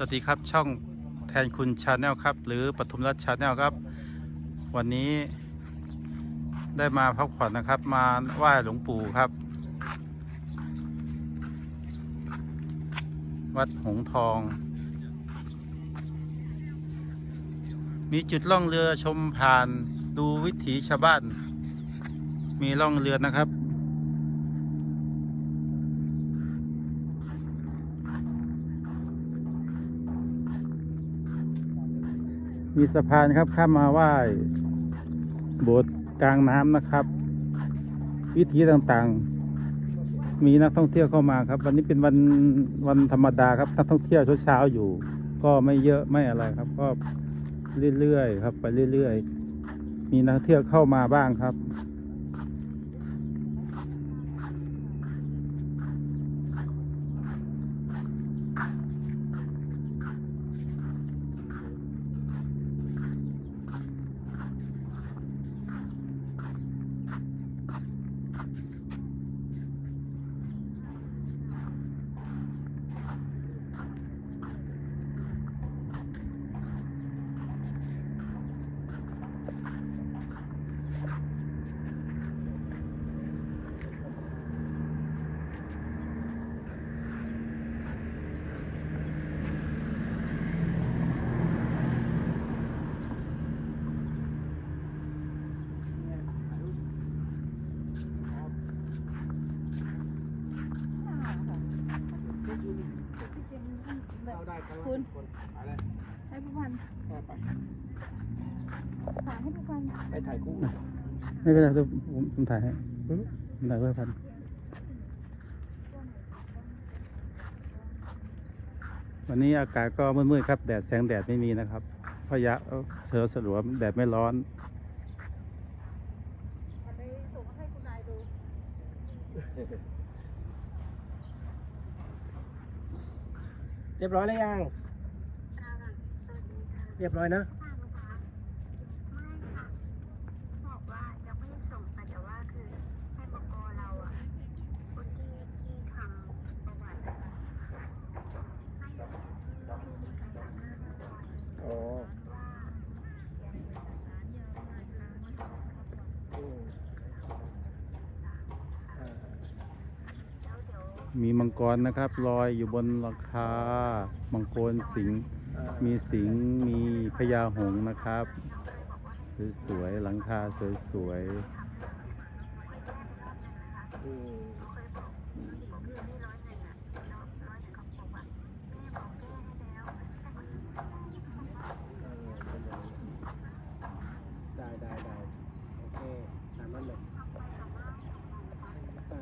สวัสดีครับช่องแทนคุณชาแนลครับ หรือปทุมรัฐชาแนลครับ วันนี้ได้มาพักผ่อนนะครับ มาไหว้หลวงปู่ครับ วัดหงทอง มีจุดล่องเรือชมผ่านดูวิถีชาวบ้าน มีล่องเรือนะครับ มีสะพานครับข้ามมาไหว้โบสถ์กลางน้ำนะครับ วิธีต่างๆ มีนักท่องเที่ยวเข้ามาครับ วันนี้เป็นวันวันธรรมดาครับนักท่องเที่ยวเช้าๆอยู่ ก็ไม่เยอะไม่อะไรครับ ก็เรื่อยๆครับ ไปเรื่อยๆ มีนักท่องเที่ยวเข้ามาบ้างครับ คุณให้ผู้พันถามให้ผู้พันไปถ่ายคู่ไม่เป็นไรครับผมผมถ่ายให้ผมถ่ายไว้พันวันนี้อากาศก็มืดๆครับ แดดแสงแดดไม่มีนะครับพยะเสือสลัวมแดดไม่ร้อน เอาไปส่งให้คุณนายดู เรียบร้อยแล้วยัง เรียบร้อยนะ บอกว่ายังไม่ได้ส่งแต่แต่ว่าคือให้บกเราอะคนที่ที่ทำประวัติอะค่ะให้ที่ที่ไปทำหน้ามาก่อน อ๋อ ว่าเอกสารเยอะมากแล้วมันก็ อืมอ่า แล้วเดี๋ยว มีมังกรนะครับลอยอยู่บนหลังคามังกรสิงห์มีสิงห์มีพญาหงส์นะครับ สวยๆหลังคาสวยอืม เคยบอกผู้หญิงคืนนี่ร้อยหนึ่งอะแล้วร้อยหนึ่งเขาบอกว่าแม่บอกแก้ให้แล้วแต่ก็ยังไม่ได้ เออเป็นไรได้ได้ได้โอเคตามนั้นเลยอ่า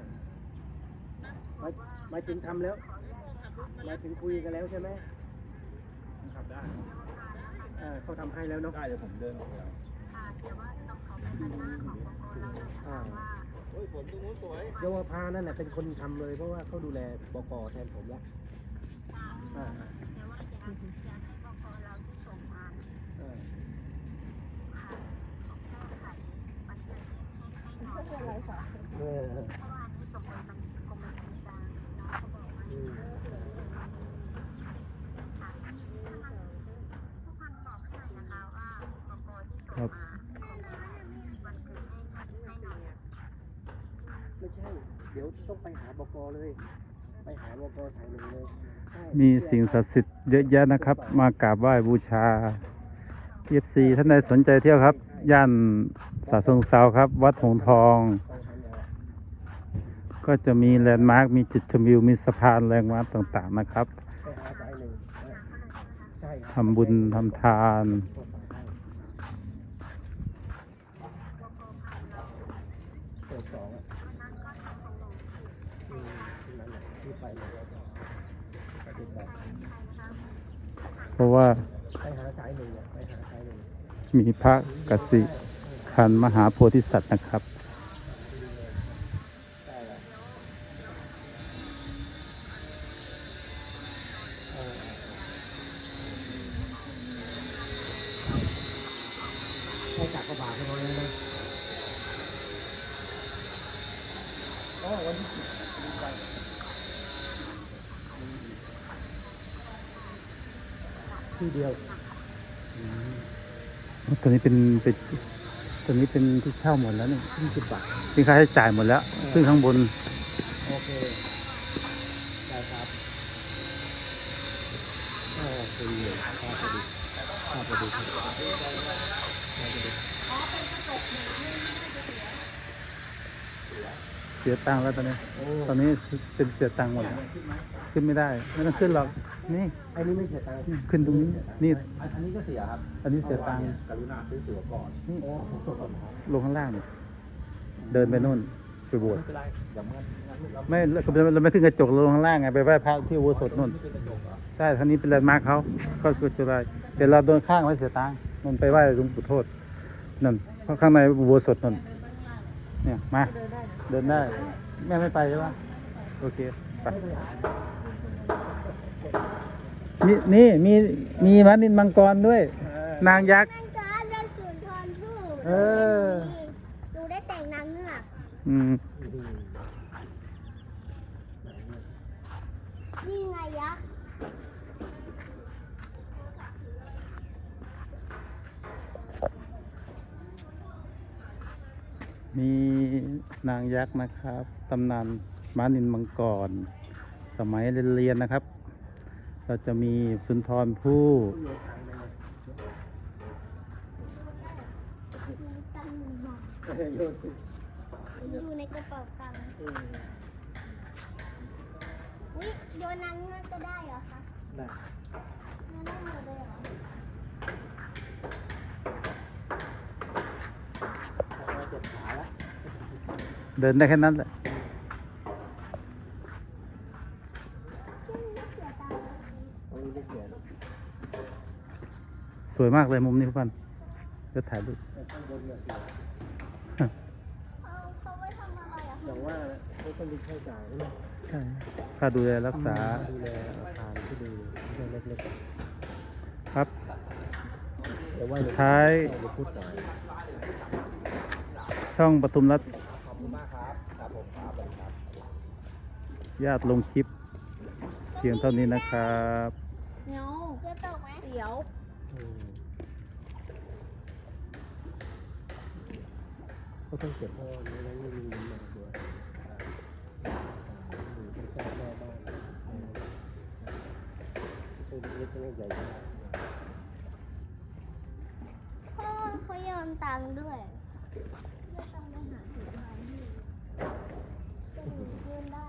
หมายห มายถึงทำแล้วหมายถึงคุยกันแล้วใช่ไหมทำได้เออเขาทำให้แล้วเนาะได้เดี๋ยวผมเดินออกไปเอาค่ะแต่ว่าต้องขอเป็นหน้าของบกเราเลยนะคะว่าโอ้ยฝนตรงนู้นสวยเยาวภานั่นแหละเป็นคนทำเลยเพราะว่าเขาดูแลบกแทนผมแล้วอ่าแต่ว่าอยากอยากให้บกเราที่ส่งมาเออค่ะของแก้ไขมันเกิดให้ให้หน่อยไม่เป็นไรค่ะเออ เพราะว่าอันนี้ส่งไปมันกรมบัญชีกลางน้องเขาบอกว่า อืม ค่ะถ้ามันทุกคนบอกให้หน่อยนะคะว่าบ กที่ส่งมาของวันเกิดให้ให้หน่อยไม่ใช่ เดี๋ยวต้องไปหาบกเลย ไปหาบกสายหนึ่งเลยใช่ๆมีสิ่งศักดิ์สิทธิ์เยอะแยะนะครับ มากราบไหว้บูชาเอฟซีท่านใดสนใจเที่ยวครับ ย่านสาทรงเซาครับ วัดหงส์ทองต้องทำอย่างก็จะมีแลนด์มาร์ค มีจุดชมวิว มีสะพานแรงม้าต่างๆนะครับไปหาสายหนึ่งใช่ครับ ทำบุญทำทาน เปิดสองอะอืมที่นั่นแหละที่ไปเลยไปติดต่อ เพราะว่าามีพระกสิคันมหาโพธิสัตว์นะครับ ให้จักรบาทให้เขาเลยนะอ๋อวันที่สิบไป ที่เดียวตัวนี้เป็นเป็นตัวนี้เป็นที่เช่าหมดแล้วนี่ยี่สิบบาทเป็นค่าใช้จ่ายหมดแล้ว ซึ่งข้างบน โอเค ได้ครับโอ้เป็นเหรียญค่าประดิษฐ์ค่าประดิษฐ์ค่าประดิษฐ์เสีย ตังค์แล้วตอนนี้โอ้ตอนนี้เป็นเสียตังค์หมดแล้วขึ้นไม่ได้ไม่ต้องขึ้นหรอกนี่อันนี้ไม่เสียตังค์ขึ้นตรงนี้นี่ อันนี้ก็เสียครับ อันนี้เสียตังค์กรุณาซื้อตั๋วก่อนนี่โอ้ผมส่งก่อนครับลงข้างล่างนี่เดินไปนู่นไปโบสถ์ไม่เป็นไรเดี๋ยวมันงั้นเราไม่เราเราไม่ขึ้นกระจกเราลงข้างล่างไงไปไหว้พระที่อุโบสถนู่นเป็นกระจกเหรอใช่ท่างนี้เป็นแลนด์มาร์คเขาก็คือจุฬาเดี๋ยวเราเดินข้างไว้เสียตังค์มันไปไหว้หลวงปู่โทษนั่นเพราะข้างในอุโบสถนั่น เนี่ยมาเดินได้นะเดินได้แม่ไม่ไปใช่ปะโอเคไปนี่นี่มีมีมันินมังกรด้วย นางยักษ์นั่นก็อันเป็นสุนทรภู่เออหนูได้แต่งนางเงือกอืม นี่ไงยักษ์ มีนางยักษ์นะครับตำนานม้านินมังกร สมัยเรียนๆนะครับ เราจะมีสุนทรภู่ตังค์หนึ่งบาทโยนอยู่ในกระเป๋าตังค์อุ๊ยโยนนางเงือกก็ได้เหรอคะได้โยนได้หมดเลยเหรอ เราเจ็บขาแล้ว เดินได้แค่นั้นแหละไม่เสียตังค์ตรงนี้ไม่เสียสวยมากเลยมุมนี้ทุกคนจะถ่ายรูปแต่ข้างบนเนี่ยเสียเอาเขาไว้ทำอะไรอะอคะย่างว่าเขาต้องมีค่าใช้จ่ายนะใช่ค่าดูแลรักษาดูแลอาคารที่ดีเรื่องเล็กครับๆแต่ว่าสุดท้ายเราพูดต่อช่องปทุมรัฐ ขอบคุณมากครับ ครับผมครับผมครับ ญาติลงคลิปเพียงเท่านี้นะครับเงาเกลือตกไหมเดี๋ยวอืมเขาต้องเก็บเพราะว่าไม่งั้นไม่มีเงินมาตัวอยู่ที่ใกล้แม่บ้านเออไม่ใช่เล็กๆไม่ใหญ่มากพ่อเขายอมตังค์ด้วยไม่ต้องไปหาถึงทางที่จะดูเพื่อนได้